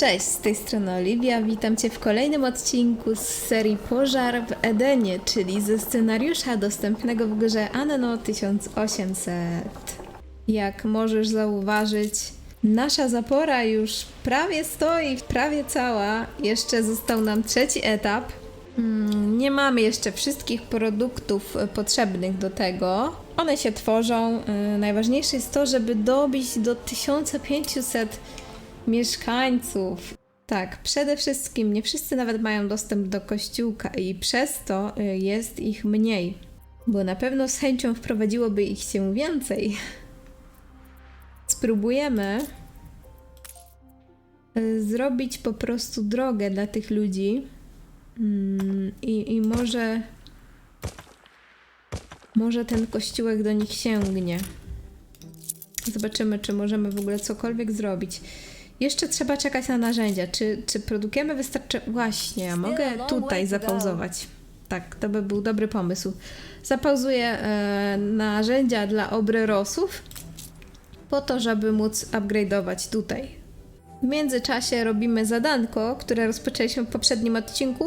Cześć, z tej strony Oliwia. Witam Cię w kolejnym odcinku z serii Pożar w Edenie, czyli ze scenariusza dostępnego w grze Anno 1800. Jak możesz zauważyć, nasza zapora już prawie stoi, prawie cała. Jeszcze został nam trzeci etap. Mm, Nie mamy jeszcze wszystkich produktów potrzebnych do tego. One się tworzą. E, Najważniejsze jest to, żeby dobić do 1500 mieszkańców. Tak, przede wszystkim nie wszyscy nawet mają dostęp do kościółka i przez to y, jest ich mniej, bo na pewno z chęcią wprowadziłoby ich się więcej. Spróbujemy y, zrobić po prostu drogę dla tych ludzi Mm, i, i może może ten kościółek do nich sięgnie. Zobaczymy, czy możemy w ogóle cokolwiek zrobić. Jeszcze trzeba czekać na narzędzia. Czy, czy produkujemy wystarczy... Właśnie, a mogę tutaj zapauzować. Tak, to by był dobry pomysł. Zapauzuję e, narzędzia dla obrerosów po to, żeby móc upgrade'ować tutaj. W międzyczasie robimy zadanko, które rozpoczęliśmy w poprzednim odcinku.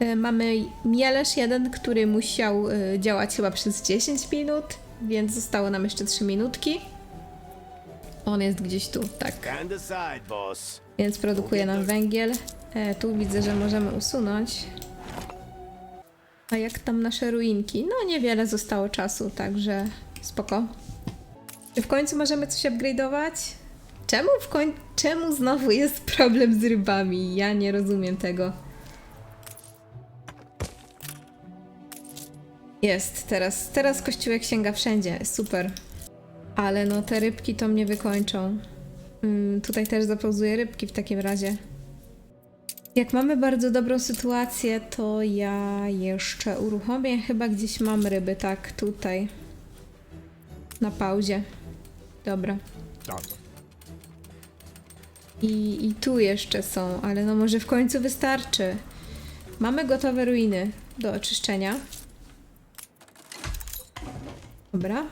E, Mamy mielesz jeden, który musiał e, działać chyba przez 10 minut, więc zostało nam jeszcze 3 minutki. On jest gdzieś tu, tak. Więc produkuje nam węgiel. E, tu widzę, że możemy usunąć. A jak tam nasze ruinki? No niewiele zostało czasu, także spoko. Czy w końcu możemy coś upgrade'ować? Czemu w koń... Czemu znowu jest problem z rybami? Ja nie rozumiem tego. Jest, teraz, teraz kościółek sięga wszędzie, super. Ale no te rybki to mnie wykończą. Mm, tutaj też zapauzuję rybki w takim razie. Jak mamy bardzo dobrą sytuację, to ja jeszcze uruchomię. Chyba gdzieś mam ryby, tak, tutaj. Na pauzie. Dobra. Tak. I, I tu jeszcze są, ale no może w końcu wystarczy. Mamy gotowe ruiny do oczyszczenia. Dobra.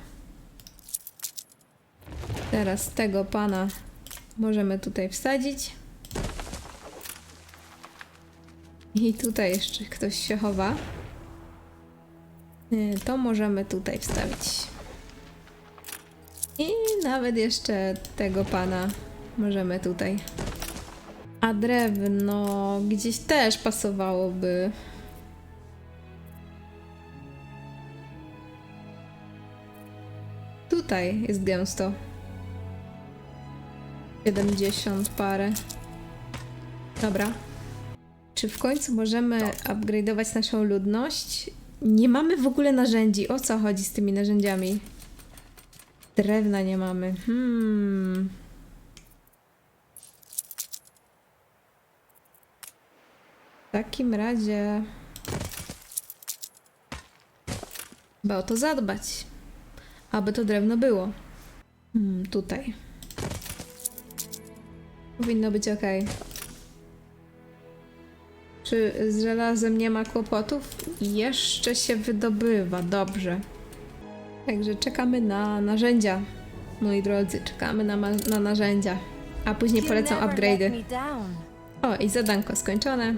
Teraz tego pana możemy tutaj wsadzić. I tutaj jeszcze ktoś się chowa. Y, To możemy tutaj wstawić. I nawet jeszcze tego pana możemy tutaj. A drewno gdzieś też pasowałoby. Tutaj jest gęsto. 70 parę. Dobra. Czy w końcu możemy upgrade'ować naszą ludność? Nie mamy w ogóle narzędzi. O co chodzi z tymi narzędziami? Drewna nie mamy. Hmm. W takim razie. Chyba o to zadbać. Aby to drewno było. Hmm, tutaj. Powinno być ok. Czy z żelazem nie ma kłopotów? Jeszcze się wydobywa, dobrze. Także czekamy na narzędzia, moi drodzy. Czekamy na, na narzędzia. A później polecą upgrade'y. O, i zadanko skończone.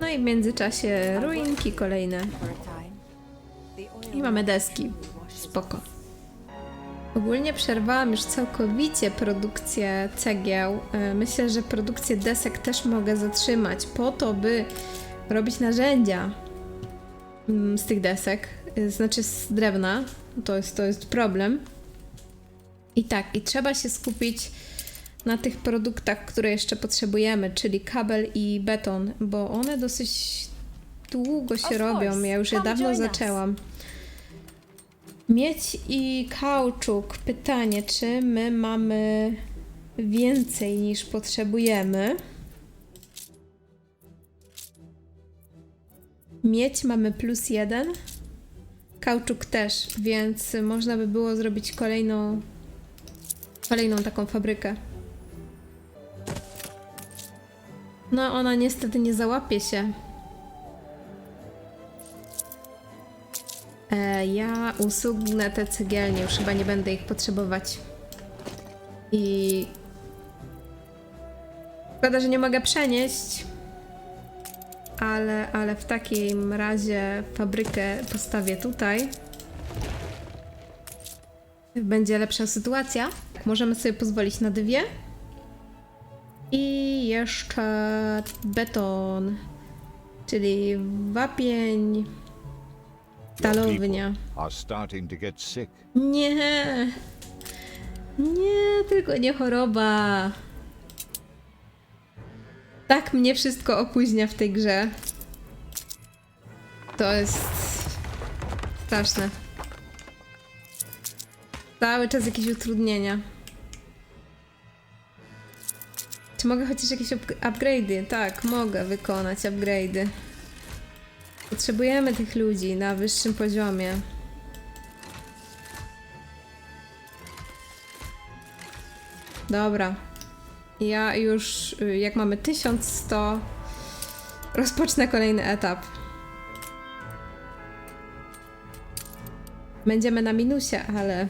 No i w międzyczasie ruinki kolejne. I mamy deski. Spoko. Ogólnie przerwałam już całkowicie produkcję cegieł. E, Myślę, że produkcję desek też mogę zatrzymać po to, by robić narzędzia mm, z tych desek, e, znaczy z drewna. To jest, to jest problem. I tak, i trzeba się skupić na tych produktach, które jeszcze potrzebujemy, czyli kabel i beton, bo one dosyć długo się robią. Ja już je dawno zaczęłam. Miedź i kauczuk. Pytanie, czy my mamy więcej niż potrzebujemy? Miedź mamy plus jeden. Kauczuk też, więc można by było zrobić kolejną kolejną taką fabrykę. No, ona niestety nie załapie się. Ja usugnę te cegielnie, już chyba nie będę ich potrzebować. I Szkoda, że nie mogę przenieść. Ale, ale w takim razie fabrykę postawię tutaj. Będzie lepsza sytuacja. Możemy sobie pozwolić na dwie. I jeszcze beton, czyli wapień, stalownia. Nie, nie, tylko nie choroba. Tak mnie wszystko opóźnia w tej grze. To jest straszne. Cały czas jakieś utrudnienia. Czy mogę chociaż jakieś up- upgrade'y? Tak, mogę wykonać upgrade'y. Potrzebujemy tych ludzi na wyższym poziomie. Dobra. Ja już, y, jak mamy 1100, rozpocznę kolejny etap. Będziemy na minusie, ale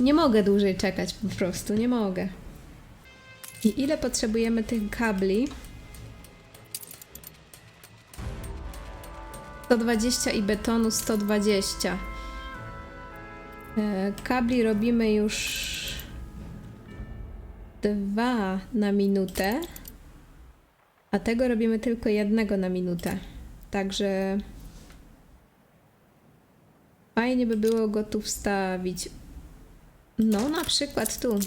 nie mogę dłużej czekać, po prostu nie mogę. I ile potrzebujemy tych kabli? 120 i betonu 120. E, Kabli robimy już dwa na minutę, a tego robimy tylko jednego na minutę. Także fajnie by było go tu wstawić. No, na przykład tu.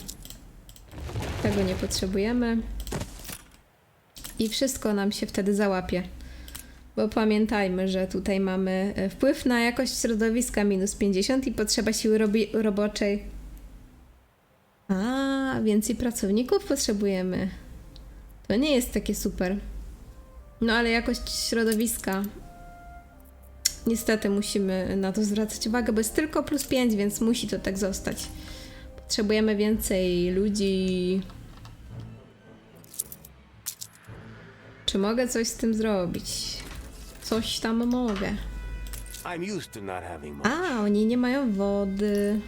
Tego nie potrzebujemy. I wszystko nam się wtedy załapie. Bo pamiętajmy, że tutaj mamy e, wpływ na jakość środowiska minus 50 i potrzeba siły robi- roboczej a, więcej pracowników potrzebujemy. To nie jest takie super. No ale jakość środowiska. Niestety musimy na to zwracać uwagę, bo jest tylko plus 5, więc musi to tak zostać. Potrzebujemy więcej ludzi. Czy mogę coś z tym zrobić? Coś tam mogę. A, oni nie mają wody.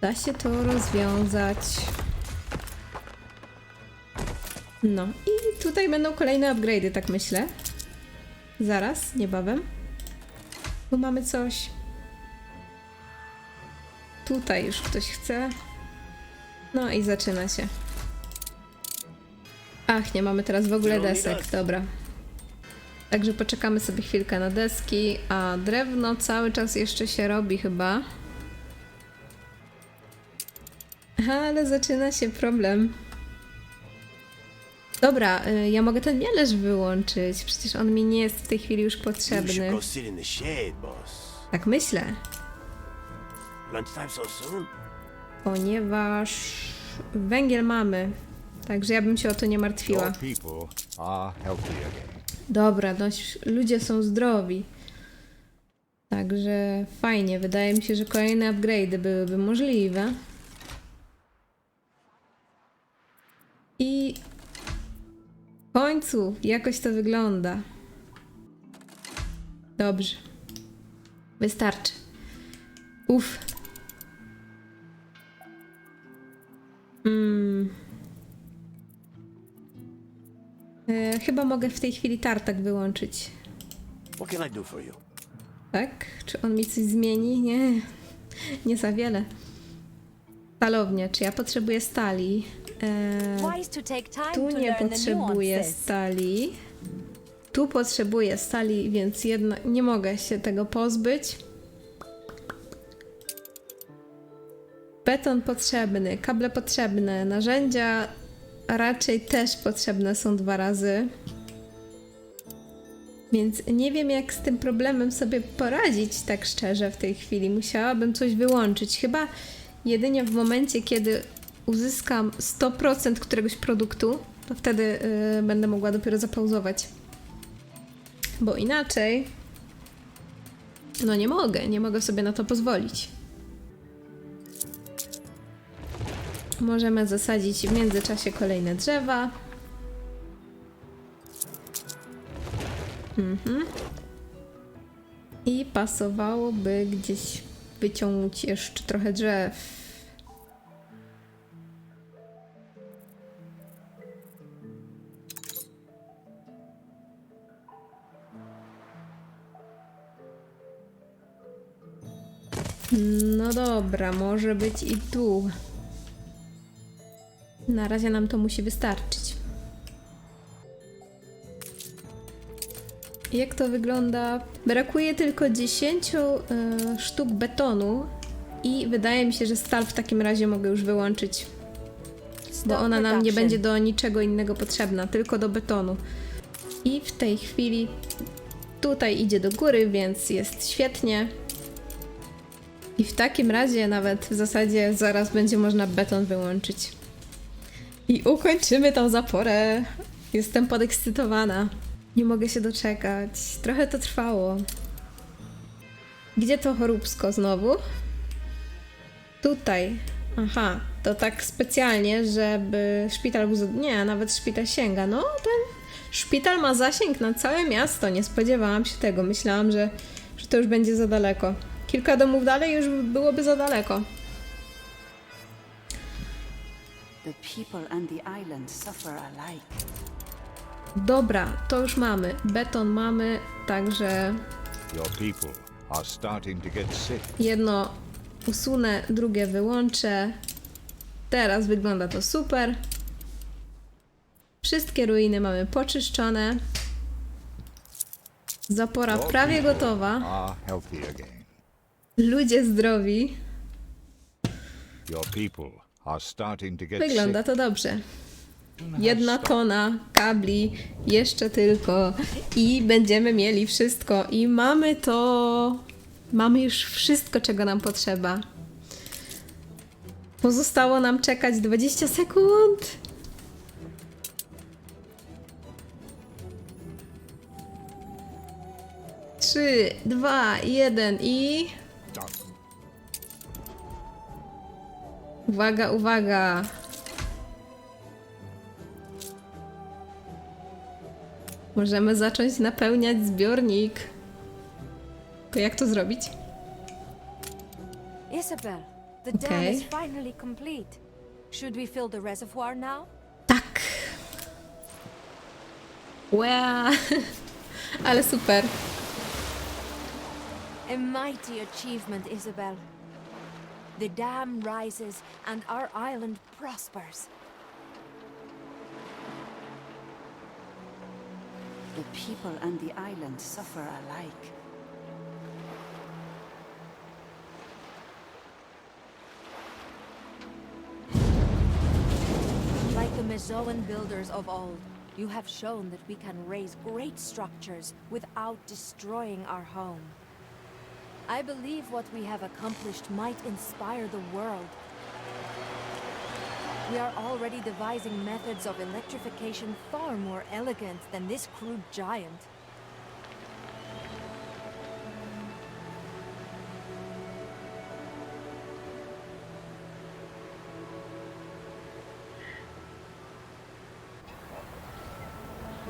Da się to rozwiązać. No i tutaj będą kolejne upgrade'y, tak myślę. Zaraz, niebawem. Tu mamy coś. Tutaj już ktoś chce. No i zaczyna się. Ach, nie mamy teraz w ogóle desek, dobra. Także poczekamy sobie chwilkę na deski, a drewno cały czas jeszcze się robi chyba. Ale zaczyna się problem. Dobra, y, ja mogę ten mielerz wyłączyć. Przecież on mi nie jest w tej chwili już potrzebny. Tak myślę. Ponieważ węgiel mamy. Także ja bym się o to nie martwiła. Dobra, no, ludzie są zdrowi. Także fajnie. Wydaje mi się, że kolejne upgrade'y byłyby możliwe. I w końcu jakoś to wygląda. Dobrze. Wystarczy. Uff. Mm. E, chyba mogę w tej chwili tartak wyłączyć. What can I do for you? Tak? Czy on mi coś zmieni? Nie. Nie za wiele. Stalownia. Czy ja potrzebuję stali? E, Wise to take time tu to nie learn the potrzebuję nuances. stali. Tu potrzebuję stali, więc jedna, nie mogę się tego pozbyć. Beton potrzebny, kable potrzebne, narzędzia raczej też potrzebne są dwa razy. Więc nie wiem, jak z tym problemem sobie poradzić, tak szczerze, w tej chwili. Musiałabym coś wyłączyć. Chyba jedynie w momencie, kiedy uzyskam 100% któregoś produktu, to wtedy y, będę mogła dopiero zapauzować. Bo inaczej. No nie mogę, nie mogę sobie na to pozwolić. Możemy zasadzić w międzyczasie kolejne drzewa. Mhm. I pasowałoby gdzieś wyciągnąć jeszcze trochę drzew. No dobra, może być i tu. Na razie nam to musi wystarczyć. Jak to wygląda? Brakuje tylko 10 y, sztuk betonu i wydaje mi się, że stal w takim razie mogę już wyłączyć, bo ona nam nie będzie do niczego innego potrzebna, tylko do betonu. I w tej chwili tutaj idzie do góry, więc jest świetnie. I w takim razie nawet w zasadzie zaraz będzie można beton wyłączyć. I ukończymy tą zaporę. Jestem podekscytowana. Nie mogę się doczekać. Trochę to trwało. Gdzie to choróbsko znowu? Tutaj. Aha, to tak specjalnie, żeby szpital był. Nie, nawet szpital sięga. No, ten szpital ma zasięg na całe miasto. Nie spodziewałam się tego. Myślałam, że, że to już będzie za daleko. Kilka domów dalej już byłoby za daleko. The people and the island suffer alike. Dobra, to już mamy. Beton mamy, także Your people are starting to get sick. jedno usunę, drugie wyłączę. Teraz wygląda to super. Wszystkie ruiny mamy poczyszczone. Zapora Your prawie people gotowa. Are healthy again. Ludzie zdrowi. Your people Wygląda to dobrze. Jedna tona kabli, jeszcze tylko i będziemy mieli wszystko. I mamy to. Mamy już wszystko, czego nam potrzeba. Pozostało nam czekać 20 sekund. Trzy, dwa, jeden i. Uwaga, uwaga. Możemy zacząć napełniać zbiornik. To jak to zrobić? Isabel, the dam Okay. is finally complete. Should we fill the reservoir now? Tak. Wow. Ale super. A mighty achievement, Isabel. The dam rises and our island prospers. The people and the island suffer alike. Like the Mezoan builders of old, you have shown that we can raise great structures without destroying our home. I believe what we have accomplished might inspire the world. We are already devising methods of electrification far more elegant than this crude giant.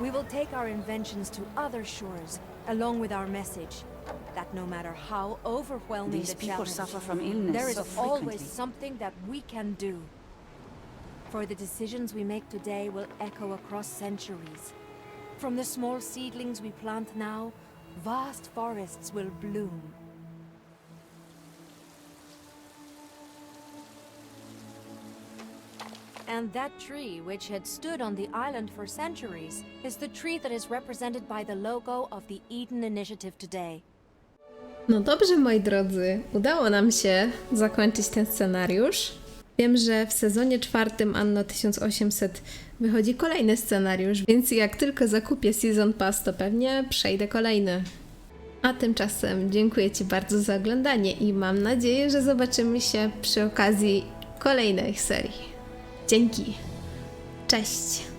We will take our inventions to other shores, along with our message. That no matter how overwhelming These the people challenge, suffer from illness there is so always something that we can do. For the decisions we make today will echo across centuries. From the small seedlings we plant now, vast forests will bloom. And that tree, which had stood on the island for centuries, is the tree that is represented by the logo of the Eden Initiative today. No dobrze, moi drodzy, udało nam się zakończyć ten scenariusz. Wiem, że w sezonie czwartym Anno 1800 wychodzi kolejny scenariusz, więc jak tylko zakupię Season Pass, to pewnie przejdę kolejny. A tymczasem dziękuję Ci bardzo za oglądanie i mam nadzieję, że zobaczymy się przy okazji kolejnej serii. Dzięki. Cześć.